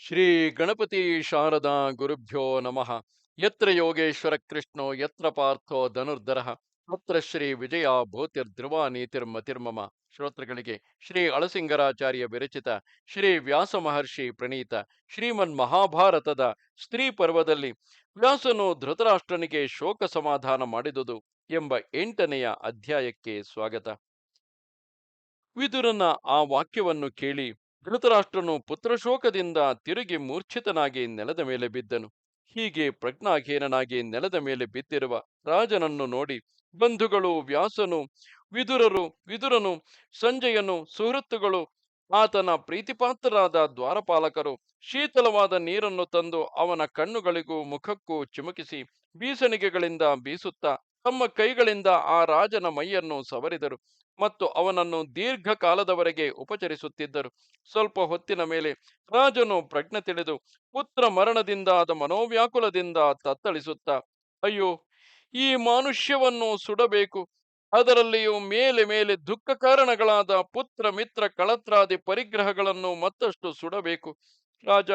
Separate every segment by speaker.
Speaker 1: ಶ್ರೀ ಗಣಪತಿ ಶಾರದಾ ಗುರುಭ್ಯೋ ನಮಃ. ಯತ್ರ ಯೋಗೇಶ್ವರ ಕೃಷ್ಣೋ, ಯತ್ರ ಪಾರ್ಥೋ ಧನುರ್ಧರ. ಅತ್ರ ಶ್ರೀ ವಿಜಯ ಭೂತಿರ್ಧ್ರುವ ನೀತಿರ್ಮತಿರ್ಮಮ ಶ್ರೋತೃಗಳಿಗೆ ಶ್ರೀ ಅಳಸಿಂಗರಾಚಾರ್ಯ ವಿರಚಿತ ಶ್ರೀ ವ್ಯಾಸ ಮಹರ್ಷಿ ಪ್ರಣೀತ ಶ್ರೀಮನ್ ಮಹಾಭಾರತದ ಸ್ತ್ರೀ ಪರ್ವದಲ್ಲಿ ವ್ಯಾಸನು ಧೃತರಾಷ್ಟ್ರನಿಗೆ ಶೋಕ ಸಮಾಧಾನ ಮಾಡಿದುದು ಎಂಬ ಎಂಟನೆಯ ಅಧ್ಯಾಯಕ್ಕೆ ಸ್ವಾಗತ. ವಿದುರನ ಆ ವಾಕ್ಯವನ್ನು ಕೇಳಿ ಧೃತರಾಷ್ಟ್ರನು ಪುತ್ರಶೋಕದಿಂದ ತಿರುಗಿ ಮೂರ್ಛಿತನಾಗಿ ನೆಲದ ಮೇಲೆ ಬಿದ್ದನು. ಹೀಗೆ ಪ್ರಜ್ಞಾಹೀನನಾಗಿ ನೆಲದ ಮೇಲೆ ಬಿದ್ದಿರುವ ರಾಜನನ್ನು ನೋಡಿ ಬಂಧುಗಳು, ವ್ಯಾಸನು, ವಿದುರರು, ವಿದುರನು, ಸಂಜಯನು, ಸುಹೃತ್ತುಗಳು, ಆತನ ಪ್ರೀತಿಪಾತ್ರರಾದ ದ್ವಾರಪಾಲಕರು ಶೀತಲವಾದ ನೀರನ್ನು ತಂದು ಅವನ ಕಣ್ಣುಗಳಿಗೂ ಮುಖಕ್ಕೂ ಚಿಮುಕಿಸಿ ಬೀಸಣಿಗೆಗಳಿಂದ ಬೀಸುತ್ತಾ ತಮ್ಮ ಕೈಗಳಿಂದ ಆ ರಾಜನ ಮೈಯನ್ನು ಸವರಿದರು ಮತ್ತು ಅವನನ್ನು ದೀರ್ಘಕಾಲದವರೆಗೆ ಉಪಚರಿಸುತ್ತಿದ್ದರು. ಸ್ವಲ್ಪ ಹೊತ್ತಿನ ಮೇಲೆ ರಾಜನು ಪ್ರಜ್ಞೆ ತಿಳಿದು ಪುತ್ರ ಮರಣದಿಂದಾದ ಮನೋವ್ಯಾಕುಲದಿಂದ ತತ್ತಳಿಸುತ್ತ, ಅಯ್ಯೋ, ಈ ಮಾನುಷ್ಯವನ್ನು ಸುಡಬೇಕು. ಅದರಲ್ಲಿಯೂ ಮೇಲೆ ಮೇಲೆ ದುಃಖ ಕಾರಣಗಳಾದ ಪುತ್ರ ಮಿತ್ರ ಕಳತ್ರಾದಿ ಪರಿಗ್ರಹಗಳನ್ನು ಮತ್ತಷ್ಟು ಸುಡಬೇಕು. ರಾಜ,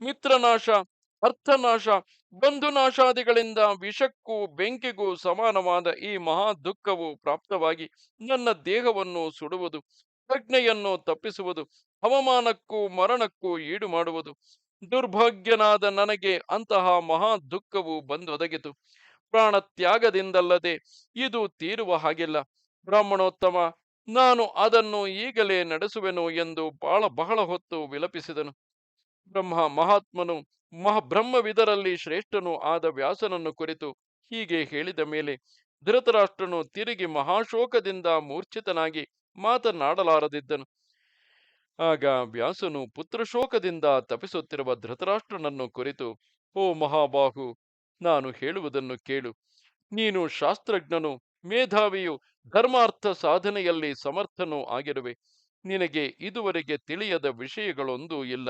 Speaker 1: ಮಿತ್ರನಾಶ ಅರ್ಥನಾಶ, ಬಂಧುನಾಶಾದಿಗಳಿಂದ ವಿಷಕ್ಕೂ ಬೆಂಕಿಗೂ ಸಮಾನವಾದ ಈ ಮಹಾ ದುಃಖವು ಪ್ರಾಪ್ತವಾಗಿ ನನ್ನ ದೇಹವನ್ನು ಸುಡುವುದು, ಪ್ರಜ್ಞೆಯನ್ನು ತಪ್ಪಿಸುವುದು ಹವಾಮಾನಕ್ಕೂ ಮರಣಕ್ಕೂ ಈಡು ಮಾಡುವುದು ದುರ್ಭಾಗ್ಯನಾದ ನನಗೆ ಅಂತಹ ಮಹಾ ದುಃಖವು ಬಂದೊದಗಿತು. ಪ್ರಾಣ ತ್ಯಾಗದಿಂದಲ್ಲದೆ ಇದು ತೀರುವ ಹಾಗಿಲ್ಲ. ಬ್ರಾಹ್ಮಣೋತ್ತಮ, ನಾನು ಅದನ್ನು ಈಗಲೇ ನಡೆಸುವೆನು ಎಂದು ಬಹಳ ಬಹಳ ಹೊತ್ತು ವಿಲಪಿಸಿದನು. ಬ್ರಹ್ಮ ಮಹಾತ್ಮನು ಮಹ ಬ್ರಹ್ಮವಿದರಲ್ಲಿ ಶ್ರೇಷ್ಠನು ಆದ ವ್ಯಾಸನನ್ನು ಕುರಿತು ಹೀಗೆ ಹೇಳಿದ ಮೇಲೆ ಧೃತರಾಷ್ಟ್ರನು ತಿರುಗಿ ಮಹಾಶೋಕದಿಂದ ಮೂರ್ಛಿತನಾಗಿ ಮಾತನಾಡಲಾರದಿದ್ದನು. ಆಗ ವ್ಯಾಸನು ಪುತ್ರಶೋಕದಿಂದ ತಪಿಸುತ್ತಿರುವ ಧೃತರಾಷ್ಟ್ರನನ್ನು ಕುರಿತು, ಓ ಮಹಾಬಾಹು, ನಾನು ಹೇಳುವುದನ್ನು ಕೇಳು. ನೀನು ಶಾಸ್ತ್ರಜ್ಞನು, ಮೇಧಾವಿಯು, ಧರ್ಮಾರ್ಥ ಸಾಧನೆಯಲ್ಲಿ ಸಮರ್ಥನೂ ಆಗಿರುವೆ. ನಿನಗೆ ಇದುವರೆಗೆ ತಿಳಿಯದ ವಿಷಯಗಳೊಂದೂ ಇಲ್ಲ.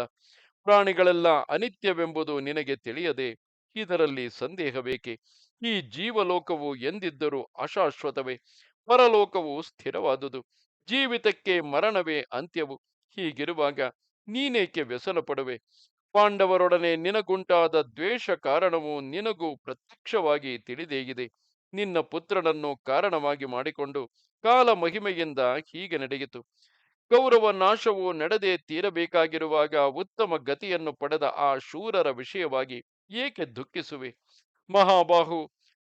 Speaker 1: ಪ್ರಾಣಿಗಳೆಲ್ಲ ಅನಿತ್ಯವೆಂಬುದು ನಿನಗೆ ತಿಳಿಯದೆ ಇದರಲ್ಲಿ ಸಂದೇಹ ಬೇಕೆ ಈ ಜೀವಲೋಕವು ಎಂದಿದ್ದರೂ ಅಶಾಶ್ವತವೇ? ಪರಲೋಕವು ಸ್ಥಿರವಾದುದು. ಜೀವಿತಕ್ಕೆ ಮರಣವೇ ಅಂತ್ಯವು. ಹೀಗಿರುವಾಗ ನೀನೇಕೆ ವ್ಯಸನ ಪಡುವೆ ಪಾಂಡವರೊಡನೆ ನಿನಗುಂಟಾದ ದ್ವೇಷ ಕಾರಣವು ನಿನಗೂ ಪ್ರತ್ಯಕ್ಷವಾಗಿ ತಿಳಿದೇಗಿದೆ. ನಿನ್ನ ಪುತ್ರನನ್ನು ಕಾರಣವಾಗಿ ಮಾಡಿಕೊಂಡು ಕಾಲ ಮಹಿಮೆಯಿಂದ ಹೀಗೆ ನಡೆಯಿತು. ಕೌರವ ನಾಶವು ನಡೆದೇ ತೀರಬೇಕಾಗಿರುವಾಗ ಉತ್ತಮ ಗತಿಯನ್ನು ಪಡೆದ ಆ ಶೂರರ ವಿಷಯವಾಗಿ ಏಕೆ ದುಃಖಿಸುವೆ? ಮಹಾಬಾಹು,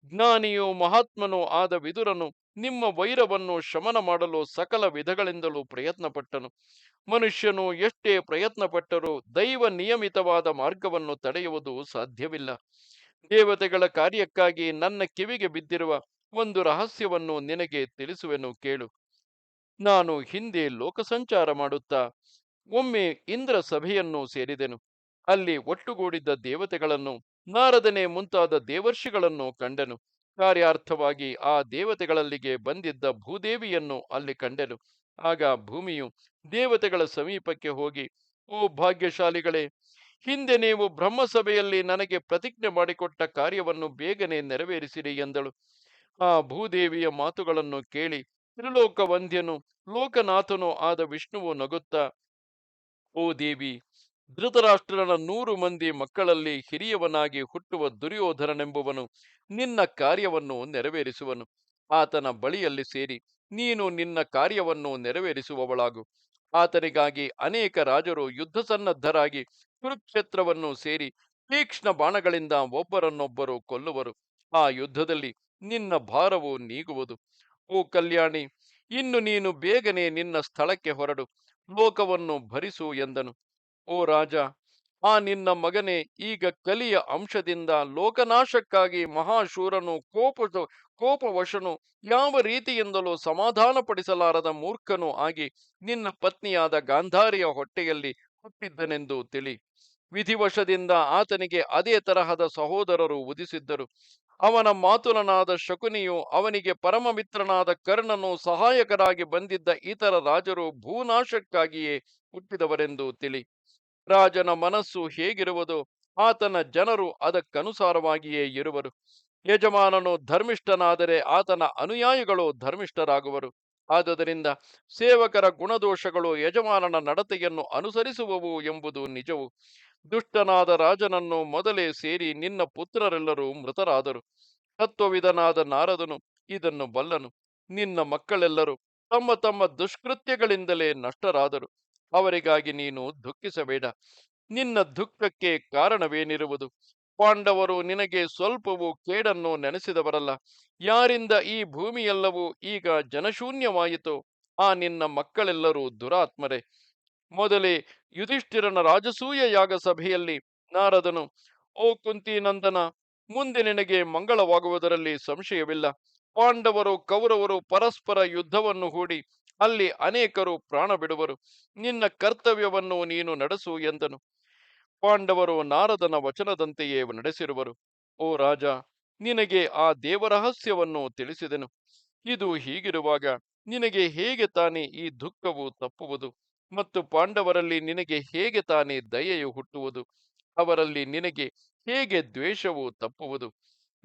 Speaker 1: ಜ್ಞಾನಿಯೂ ಮಹಾತ್ಮನೂ ಆದ ವಿದುರನು ನಿಮ್ಮ ವೈರವನ್ನು ಶಮನ ಮಾಡಲು ಸಕಲ ವಿಧಗಳಿಂದಲೂ ಪ್ರಯತ್ನಪಟ್ಟನು. ಮನುಷ್ಯನು ಎಷ್ಟೇ ಪ್ರಯತ್ನಪಟ್ಟರೂ ದೈವ ನಿಯಮಿತವಾದ ಮಾರ್ಗವನ್ನು ತಡೆಯುವುದು ಸಾಧ್ಯವಿಲ್ಲ. ದೇವತೆಗಳ ಕಾರ್ಯಕ್ಕಾಗಿ ನನ್ನ ಕಿವಿಗೆ ಬಿದ್ದಿರುವ ಒಂದು ರಹಸ್ಯವನ್ನು ನಿನಗೆ ತಿಳಿಸುವೆನು ಕೇಳು. ನಾನು ಹಿಂದೆ ಲೋಕಸಂಚಾರ ಮಾಡುತ್ತಾ, ಒಮ್ಮೆ ಇಂದ್ರ ಸಭೆಯನ್ನು ಸೇರಿದೆನು. ಅಲ್ಲಿ ಒಟ್ಟುಗೂಡಿದ್ದ ದೇವತೆಗಳನ್ನು, ನಾರದನೆ ಮುಂತಾದ ದೇವರ್ಷಿಗಳನ್ನು ಕಂಡೆನು. ಕಾರ್ಯಾರ್ಥವಾಗಿ ಆ ದೇವತೆಗಳಲ್ಲಿಗೆ ಬಂದಿದ್ದ ಭೂದೇವಿಯನ್ನು ಅಲ್ಲಿ ಕಂಡೆನು. ಆಗ ಭೂಮಿಯು ದೇವತೆಗಳ ಸಮೀಪಕ್ಕೆ ಹೋಗಿ, ಓ ಭಾಗ್ಯಶಾಲಿಗಳೇ, ಹಿಂದೆ ನೀವು ಬ್ರಹ್ಮಸಭೆಯಲ್ಲಿ ನನಗೆ ಪ್ರತಿಜ್ಞೆ ಮಾಡಿಕೊಟ್ಟ ಕಾರ್ಯವನ್ನು ಬೇಗನೆ ನೆರವೇರಿಸಿರಿ ಎಂದಳು. ಆ ಭೂದೇವಿಯ ಮಾತುಗಳನ್ನು ಕೇಳಿ ತ್ರಿಲೋಕ ವಂದ್ಯನು, ಲೋಕನಾಥನೂ ಆದ ವಿಷ್ಣುವು ನಗುತ್ತ, ಓ ದೇವಿ, ಧೃತರಾಷ್ಟ್ರನ ನೂರು ಮಂದಿ ಮಕ್ಕಳಲ್ಲಿ ಹಿರಿಯವನಾಗಿ ಹುಟ್ಟುವ ದುರ್ಯೋಧನನೆಂಬುವನು ನಿನ್ನ ಕಾರ್ಯವನ್ನು ನೆರವೇರಿಸುವನು. ಆತನ ಬಳಿಯಲ್ಲಿ ಸೇರಿ ನೀನು ನಿನ್ನ ಕಾರ್ಯವನ್ನು ನೆರವೇರಿಸುವವಳಾಗು. ಆತನಿಗಾಗಿ ಅನೇಕ ರಾಜರು ಯುದ್ಧ ಸನ್ನದ್ಧರಾಗಿ ಕುರುಕ್ಷೇತ್ರವನ್ನು ಸೇರಿ ತೀಕ್ಷ್ಣ ಬಾಣಗಳಿಂದ ಒಬ್ಬರನ್ನೊಬ್ಬರು ಕೊಲ್ಲುವರು. ಆ ಯುದ್ಧದಲ್ಲಿ ನಿನ್ನ ಭಾರವು ನೀಗುವುದು. ಓ ಕಲ್ಯಾಣಿ, ಇನ್ನು ನೀನು ಬೇಗನೆ ನಿನ್ನ ಸ್ಥಳಕ್ಕೆ ಹೊರಡು, ಲೋಕವನ್ನು ಭರಿಸು ಎಂದನು. ಓ ರಾಜ, ಆ ನಿನ್ನ ಮಗನೇ, ಈಗ ಕಲಿಯ ಅಂಶದಿಂದ ಲೋಕನಾಶಕ್ಕಾಗಿ ಮಹಾಶೂರನು ಕೋಪ, ಕೋಪವಶನು ಯಾವ ರೀತಿಯಿಂದಲೂ ಸಮಾಧಾನಪಡಿಸಲಾರದ ಮೂರ್ಖನು ಆಗಿ ನಿನ್ನ ಪತ್ನಿಯಾದ ಗಾಂಧಾರಿಯ ಹೊಟ್ಟೆಯಲ್ಲಿ ಹುಟ್ಟಿದ್ದನೆಂದು ತಿಳಿ. ವಿಧಿವಶದಿಂದ ಆತನಿಗೆ ಅದೇ ತರಹದ ಸಹೋದರರು ಉದಿಸಿದ್ದರು. ಅವನ ಮಾತುಲನಾದ ಶಕುನಿಯು ಅವನಿಗೆ ಪರಮಮಿತ್ರನಾದ ಕರ್ಣನು ಸಹಾಯಕರಾಗಿ ಬಂದಿದ್ದ ಇತರ ರಾಜರು ಭೂನಾಶಕ್ಕಾಗಿಯೇ ಹುಟ್ಟಿದವರೆಂದು ತಿಳಿ. ರಾಜನ ಮನಸ್ಸು ಹೇಗಿರುವುದು? ಆತನ ಜನರು ಅದಕ್ಕನುಸಾರವಾಗಿಯೇ ಇರುವರು. ಯಜಮಾನನು ಧರ್ಮಿಷ್ಠನಾದರೆ ಆತನ ಅನುಯಾಯಿಗಳು ಧರ್ಮಿಷ್ಠರಾಗುವರು. ಆದುದರಿಂದ ಸೇವಕರ ಗುಣದೋಷಗಳು ಯಜಮಾನನ ನಡತೆಯನ್ನು ಅನುಸರಿಸುವವು ಎಂಬುದು ನಿಜವು. ದುಷ್ಟನಾದ ರಾಜನನ್ನು ಮೊದಲೇ ಸೇರಿ ನಿನ್ನ ಪುತ್ರರೆಲ್ಲರೂ ಮೃತರಾದರು. ತತ್ವವಿಧನಾದ ನಾರದನು ಇದನ್ನು ಬಲ್ಲನು. ನಿನ್ನ ಮಕ್ಕಳೆಲ್ಲರೂ ತಮ್ಮ ತಮ್ಮ ದುಷ್ಕೃತ್ಯಗಳಿಂದಲೇ ನಷ್ಟರಾದರು. ಅವರಿಗಾಗಿ ನೀನು ದುಃಖಿಸಬೇಡ. ನಿನ್ನ ದುಃಖಕ್ಕೆ ಕಾರಣವೇನಿರುವುದು? ಪಾಂಡವರು ನಿನಗೆ ಸ್ವಲ್ಪವೂ ಕೇಡನ್ನು ನೆನೆಸಿದವರಲ್ಲ. ಯಾರಿಂದ ಈ ಭೂಮಿಯೆಲ್ಲವೂ ಈಗ ಜನಶೂನ್ಯವಾಯಿತು? ಆ ನಿನ್ನ ಮಕ್ಕಳೆಲ್ಲರೂ ದುರಾತ್ಮರೇ. ಮೊದಲೇ ಯುಧಿಷ್ಠಿರನ ರಾಜಸೂಯ ಯಾಗ ಸಭೆಯಲ್ಲಿ ನಾರದನು, ಓ ಕುಂತಿನಂದನ, ಮುಂದೆ ನಿನಗೆ ಮಂಗಳವಾಗುವುದರಲ್ಲಿ ಸಂಶಯವಿಲ್ಲ. ಪಾಂಡವರು, ಕೌರವರು ಪರಸ್ಪರ ಯುದ್ಧವನ್ನು ಹೂಡಿ ಅಲ್ಲಿ ಅನೇಕರು ಪ್ರಾಣ ಬಿಡುವರು. ನಿನ್ನ ಕರ್ತವ್ಯವನ್ನು ನೀನು ನಡೆಸು ಎಂದನು. ಪಾಂಡವರು ನಾರದನ ವಚನದಂತೆಯೇ ನಡೆಸಿರುವರು. ಓ ರಾಜ, ನಿನಗೆ ಆ ದೇವರಹಸ್ಯವನ್ನು ತಿಳಿಸಿದೆನು. ಇದು ಹೀಗಿರುವಾಗ ನಿನಗೆ ಹೇಗೆ ತಾನೇ ಈ ದುಃಖವು ತಪ್ಪುವುದು? ಮತ್ತು ಪಾಂಡವರಲ್ಲಿ ನಿನಗೆ ಹೇಗೆ ತಾನೇ ದಯೆಯು ಹುಟ್ಟುವುದು? ಅವರಲ್ಲಿ ನಿನಗೆ ಹೇಗೆ ದ್ವೇಷವು ತಪ್ಪುವುದು?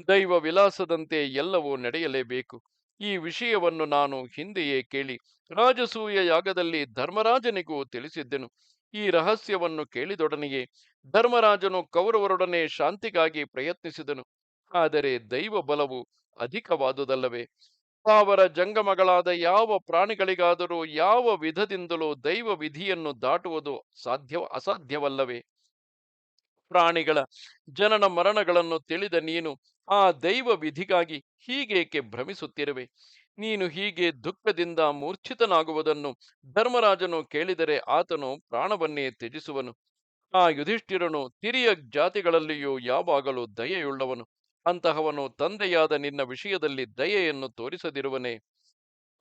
Speaker 1: ದೈವ ವಿಲಾಸದಂತೆ ಎಲ್ಲವೂ ನಡೆಯಲೇಬೇಕು. ಈ ವಿಷಯವನ್ನು ನಾನು ಹಿಂದೆಯೇ ಕೇಳಿ ರಾಜಸೂಯ ಯಾಗದಲ್ಲಿ ಧರ್ಮರಾಜನಿಗೂ ತಿಳಿಸಿದ್ದೆನು. ಈ ರಹಸ್ಯವನ್ನು ಕೇಳಿದೊಡನೆಯೇ ಧರ್ಮರಾಜನು ಕೌರವರೊಡನೆ ಶಾಂತಿಗಾಗಿ ಪ್ರಯತ್ನಿಸಿದನು. ಆದರೆ ದೈವ ಬಲವು ಅಧಿಕವಾದುದಲ್ಲವೇ? ಅವರ ಜಂಗಮಗಳಾದ ಯಾವ ಪ್ರಾಣಿಗಳಿಗಾದರೂ ಯಾವ ವಿಧದಿಂದಲೂ ದೈವ ವಿಧಿಯನ್ನು ದಾಟುವುದು ಸಾಧ್ಯ, ಅಸಾಧ್ಯವಲ್ಲವೇ? ಪ್ರಾಣಿಗಳ ಜನನ ಮರಣಗಳನ್ನು ತಿಳಿದ ನೀನು ಆ ದೈವ ವಿಧಿಗಾಗಿ ಹೀಗೇಕೆ ಭ್ರಮಿಸುತ್ತಿರುವೆ? ನೀನು ಹೀಗೆ ದುಃಖದಿಂದ ಮೂರ್ಛಿತನಾಗುವುದನ್ನು ಧರ್ಮರಾಜನು ಕೇಳಿದರೆ ಆತನು ಪ್ರಾಣವನ್ನೇ ತ್ಯಜಿಸುವನು. ಆ ಯುಧಿಷ್ಠಿರನು ತಿರಿಯ ಜಾತಿಗಳಲ್ಲಿಯೂ ಯಾವಾಗಲೂ ದಯೆಯುಳ್ಳವನು. ಅಂತಹವನು ತಂದೆಯಾದ ನಿನ್ನ ವಿಷಯದಲ್ಲಿ ದಯೆಯನ್ನು ತೋರಿಸದಿರುವನೆ,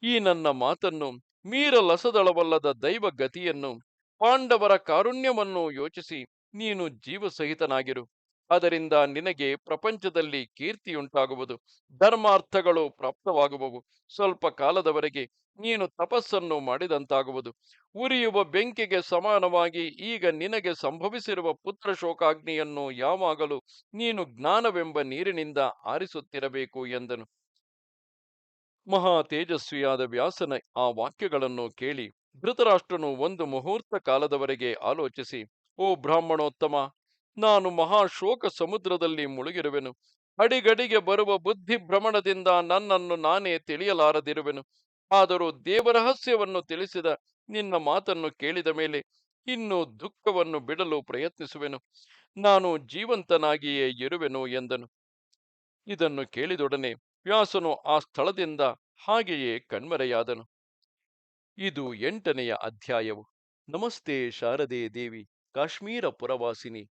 Speaker 1: ಈ ನನ್ನ ಮಾತನ್ನು ಮೀರಲಸದಳವಲ್ಲದ ದೈವ ಗತಿಯನ್ನು ಪಾಂಡವರ ಕಾರುಣ್ಯವನ್ನು ಯೋಚಿಸಿ ನೀನು ಜೀವಸಹಿತನಾಗಿರು. ಅದರಿಂದ ನಿನಗೆ ಪ್ರಪಂಚದಲ್ಲಿ ಕೀರ್ತಿಯುಂಟಾಗುವುದು, ಧರ್ಮಾರ್ಥಗಳು ಪ್ರಾಪ್ತವಾಗುವವು. ಸ್ವಲ್ಪ ಕಾಲದವರೆಗೆ ನೀನು ತಪಸ್ಸನ್ನು ಮಾಡಿದಂತಾಗುವುದು. ಉರಿಯುವ ಬೆಂಕಿಗೆ ಸಮಾನವಾಗಿ ಈಗ ನಿನಗೆ ಸಂಭವಿಸಿರುವ ಪುತ್ರ ಶೋಕಾಗ್ನಿಯನ್ನು ಯಾವಾಗಲೂ ನೀನು ಜ್ಞಾನವೆಂಬ ನೀರಿನಿಂದ ಆರಿಸುತ್ತಿರಬೇಕು ಎಂದನು. ಮಹಾ ತೇಜಸ್ವಿಯಾದ ವ್ಯಾಸನ ಆ ವಾಕ್ಯಗಳನ್ನು ಕೇಳಿ ಧೃತರಾಷ್ಟ್ರನು ಒಂದು ಮುಹೂರ್ತ ಕಾಲದವರೆಗೆ ಆಲೋಚಿಸಿ, ಓ ಬ್ರಾಹ್ಮಣೋತ್ತಮ ನಾನು ಮಹಾ ಶೋಕ ಸಮುದ್ರದಲ್ಲಿ ಮುಳುಗಿರುವೆನು. ಅಡಿಗಡಿಗೆ ಬರುವ ಬುದ್ಧಿ ಭ್ರಮಣದಿಂದ ನನ್ನನ್ನು ನಾನೇ ತಿಳಿಯಲಾರದಿರುವೆನು. ಆದರೂ ದೇವರಹಸ್ಯವನ್ನು ತಿಳಿಸಿದ ನಿನ್ನ ಮಾತನ್ನು ಕೇಳಿದ ಮೇಲೆ ಇನ್ನು ದುಃಖವನ್ನು ಬಿಡಲು ಪ್ರಯತ್ನಿಸುವೆನು. ನಾನು ಜೀವಂತನಾಗಿಯೇ ಇರುವೆನು ಎಂದನು. ಇದನ್ನು ಕೇಳಿದೊಡನೆ ವ್ಯಾಸನು ಆ ಸ್ಥಳದಿಂದ ಹಾಗೆಯೇ ಕಣ್ಮರೆಯಾದನು. ಇದು ಎಂಟನೆಯ ಅಧ್ಯಾಯವು. ನಮಸ್ತೆ ಶಾರದೆ ದೇವಿ, ಕಾಶ್ಮೀರ ಪುರವಾಸಿನಿ.